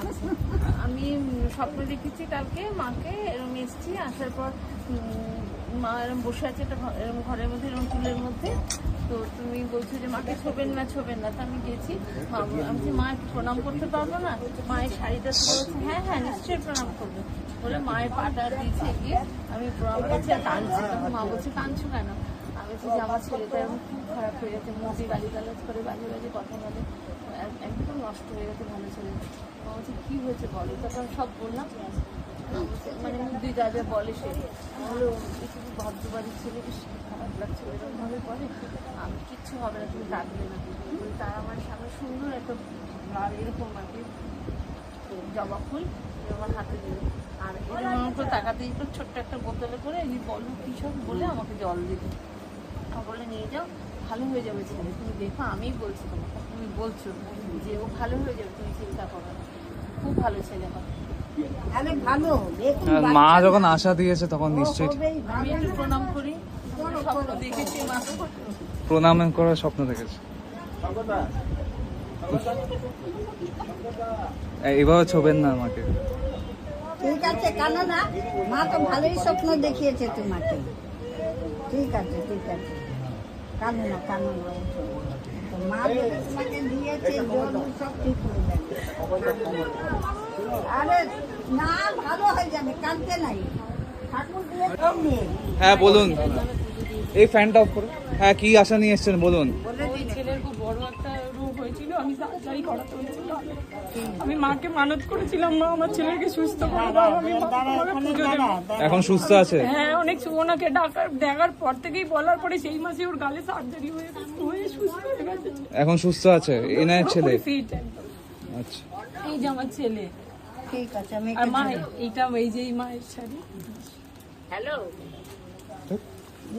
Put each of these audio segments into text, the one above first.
আচ্ছা। আমি স্বপ্ন দেখেছি কালকে মাকে এরকম এসেছি, আসার পর মা এরকম বসে আছে একটা এরকম ঘরের মধ্যে এরকম চুলের মধ্যে। তো তুমি বলছো যে মাকে ছোবেন না ছোবেন না। তো আমি গেছি। আমি মা, একটু প্রণাম করতে পারব না? মায়ের শাড়িটা তুলে বলছে হ্যাঁ হ্যাঁ নিশ্চয়ই প্রণাম করবে। বলে মায়ের পাটা দিয়েছে গিয়ে, আমি প্রণাম করছি আর কাঁদছি। তখন মা বলছে, কাঁদছো কেন? যে আমার ছেলেটা এরকম খুব খারাপ হয়ে গেছে মুখে গালি গালাজ করে বাজে বাজে কথা বলে এক- একদম নষ্ট হয়ে গেছে ভালো ছেলে বলছে কি হয়েছে বলো? তখন সব বললাম। মানে মুখ দিয়ে যা যা বলে সে। বলল কিছু ভদ্রবাড়ির ছেলে বেশ খারাপ লাগছে এরকম ভাবে বলে। আমি কিচ্ছু হবে না তুমি ডাকবে না। বলে, তার আমার সামনে সুন্দর একটা এরকম আর কি জবা ফুল আমার হাতে দিল। আর এরকম করে তাকাতে একটু ছোট্ট একটা বোতলে করে এই বলো কী সব বলে আমাকে জল দিল? বলে নিয়ে যাও ভালো হয়ে যাবে ছেলে। তুমি দেখো আমিই বলছি তোমাকে। তুমি বলছো। যে ও ভালো হয়ে যাবে তুমি চিন্তা করো না। খুব ভালো ছেলে হবে ভালো মা যখন আশা দিয়েছে তখন নিশ্চয়ই আমি একটু প্রণাম করি। দেখেছি মা প্রণাম করার স্বপ্ন দেখেছে। এ- এইভাবে ছবেন না আমাকে। ঠিক আছে কানো না মা তো ভালোই স্বপ্ন দেখিয়েছে তোমাকে। ঠিক আছে ঠিক আছে। কানো না কানো না ওঠো। তো মা তোমাকে দিয়েছে জল সব ঠিক হয়ে যাবে। আরে না ভালো হয়ে যাবে কাঁদতে নাই। হ্যাঁ বলুন। এই ফ্যানটা অফ করো। হ্যাঁ কি আশা নিয়ে এসেছেন বলুন। ছেলের খুব বড় একটা রোগ হয়েছিল আমি সার্জারি করাতে আমি মাকে মানত করেছিলাম মা আমার ছেলেকে সুস্থ করে দাও আমি পুজো দেবো এখন সুস্থ আছে? হ্যাঁ অনেক ওনাকে ডাকার দেখার পর থেকেই বলার পরে সেই মাসে ওর গালে সার্জারি হয়ে হয়ে সুস্থ হয়ে গেছে। এখন সুস্থ আছে? এনার ছেলে? ফিট আচ্ছা। এই যে আমার ছেলে। ঠিক আছে আমি আর মা এইটা এই যে এই মায়ের শাড়ি। হ্যালো।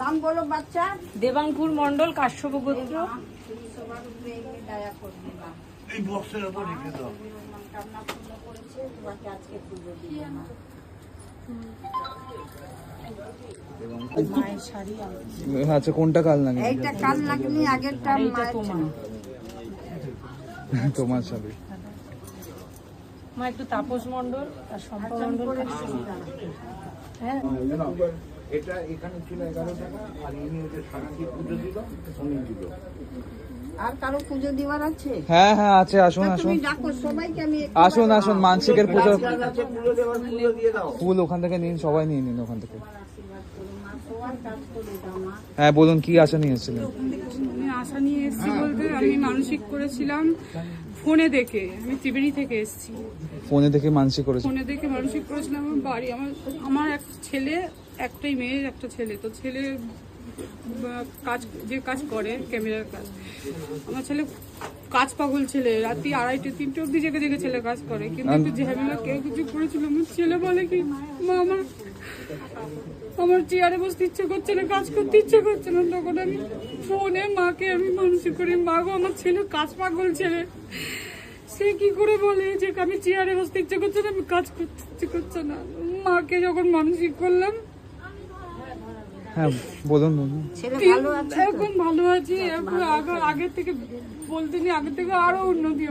নাম বলো বাচ্চা। দেবাঙ্কুর মন্ডল কাশ্যপ গোত্র দয়া করবে না এই বক্সের উপর রেখে দাও। পূর্ণ করেছে তোমাকে আজকে পুজো আমি আচ্ছা কোনটা কাল লাগে এইটা কাল লাগনি আগেরটা তোমার। সাথে মা একটু তাপস মন্ডল আর শম্পা মন্ডল হ্যাঁ। এটা এখানে ছিল এগারো টাকা আর ইনি হচ্ছে সারাটি পুজো দিল উনি দিল। আর কারও পুজো দেওয়ার আছে? হ্যাঁ হ্যাঁ আছে আসুন আসুন তুমি ডাকো সবাইকে আমি আসুন আসুন মানসিকের পুজো। দেওয়ার পুজো দিয়ে দাও। ফুল ওখান থেকে নিন সবাই নিয়ে নিন ওখান থেকে। হ্যাঁ বলুন কি আশা নিয়ে এসেছিলেন? আমি আশা নিয়ে এসেছি বলতে আমি মানসিক করেছিলাম ফোনে দেখে আমি ত্রিবেণী থেকে এসেছি। ফোনে দেখে মানসিক করেছেন ফোনে দেখে মানসিক করেছিলাম আমার বাড়ি আমার আমার এক ছেলে একটাই মেয়ের একটা ছেলে। তো ছেলে কাজ যে কাজ করে ক্যামেরার কাজ। আমার ছেলে কাজ পাগল ছেলে রাত্রি আড়াইটে তিনটে অব্দি জেগে জেগে ছেলে কাজ করে। কিন্তু একটু ঝামেলা কেউ কিছু করেছিল আমার ছেলে বলে কি মা আমার আমার চেয়ারে বসতে ইচ্ছে করছে না কাজ করতে ইচ্ছে করছে না। তখন আমি ফোনে মাকে আমি মানসিক করি মা গো আমার ছেলে কাজ পাগল ছেলে। সে কি করে বলে যে আমি চেয়ারে বসতে ইচ্ছে করছে না আমি কাজ করতে ইচ্ছে করছে না? মাকে যখন মানসিক করলাম হ্যাঁ বলুন বলুন। ভালো এখন ভালো আছি আগের থেকে বলতে নি আগের থেকে আরও উন্নতি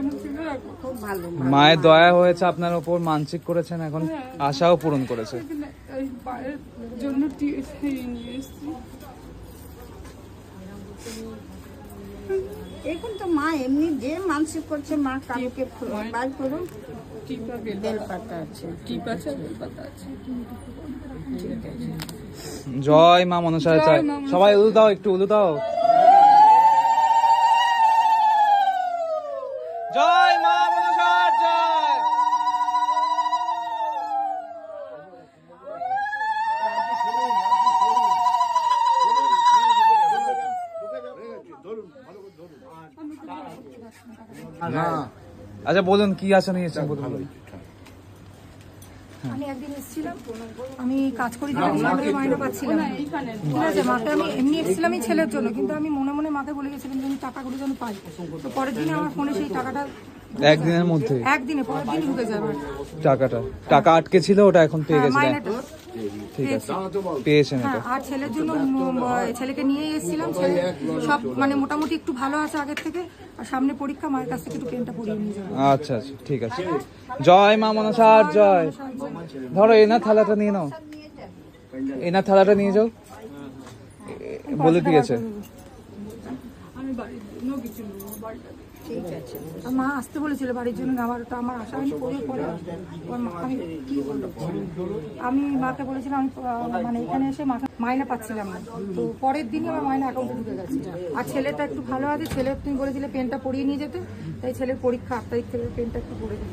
মায়ের দয়া হয়েছে আপনার ওপর মানসিক করেছেন এখন আশাও পূরণ করেছে। জন্য এসেছি। এখন তো মা এমনি যে মানসিক করছে মা কালকে বার করুন। টিপা বেল বেলপাতা আছে। টিপ আছে বেলপাতা আছে। জয় মা মনসা সবাই উলু দাও একটু উলু দাও জয় মা মনসা জয় আচ্ছা বলুন কি নিয়েছেন বলুন। আমি একদিন এসেছিলাম। আমি কাজ করি মাইনে পাচ্ছিলাম। ঠিক আছে মাকে আমি এমনি এসেছিলামই ছেলের জন্য কিন্তু আমি মনে মনে মাকে বলে গেছিলাম যে আমি টাকাগুলো যেন পাই। তো পরের দিনে আমার ফোনে সেই টাকাটা একদিনের মধ্যে? একদিনে পরের দিন ঢুকে যাবে টাকাটা। টাকা আটকে ছিল ওটা এখন পেয়ে গেছে মাইনেটা ঠিক আছে। পেয়েছেন হ্যাঁ এটা আর ছেলের জন্য ছেলেকে নিয়ে এসেছিলাম। ছেলে সব মানে মোটামুটি একটু ভালো আছে আগের থেকে। আর সামনে পরীক্ষা মায়ের কাছ থেকে একটু পেনটা পড়িয়ে নিয়ে যাব। আচ্ছা আচ্ছা ঠিক আছে। জয় মা মনসার জয়। ধরো এনা থালাটা নিয়ে নাও। এনা থালাটা নিয়ে যাও। বলে দিয়েছে। আমি জন্য কিছু বাড়িটা। ঠিক আছে। আর মা আসতে বলেছিল বাড়ির জন্য আমার তো আমার আশা হয়নি পরে পরে ওর মা আমি কি আমি মাকে বলেছিলাম মানে এখানে এসে মাকে মাইনা পাচ্ছিলাম না। তো পরের দিনই আমার মাইনা অ্যাকাউন্টে ঢুকে গেছে। আর ছেলেটা একটু ভালো আছে ছেলে তুমি বলেছিলে পেনটা পড়িয়ে নিয়ে যেতে তাই ছেলের পরীক্ষা আট তারিখ থেকে পেনটা একটু পড়ে দিই।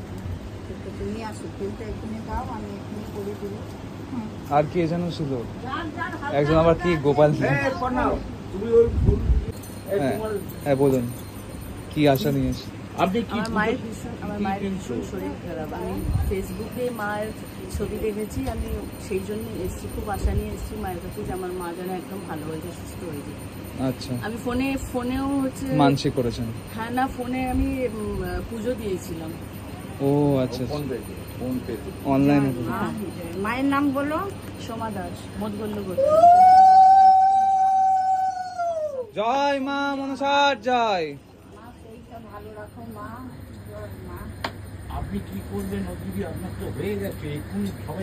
তুমি আসো পেনটা এখানে দাও আমি এখানে করে দিবো আর কি যেন ছিল? একজন আবার কি গোপাল তুমি হ্যাঁ হ্যাঁ বলুন। কি আশা নিয়েছে আপনি কি আমার মায়ের ভীষণ আমার মায়ের ভীষণ শরীর খারাপ। আমি ফেসবুকে মায়ের ছবি দেখেছি আমি সেই জন্য এসেছি খুব আশা নিয়ে এসেছি মায়ের কাছে যে আমার মা যেন একদম ভালো হয়ে যায় সুস্থ হয়ে যায়। আচ্ছা। আমি ফোনে ফোনেও হচ্ছে মানসিক করেছেন? হ্যাঁ না ফোনে আমি পুজো দিয়েছিলাম। ও আচ্ছা ফোন পে ফোন পে অনলাইনে মায়ের নাম বলো সোমা দাস মধুগল্য জয় মা মনসার জয়। আপনি কি করবেন? ওদিকে আপনার তো হয়ে গেছে। এক্ষুনি সবাই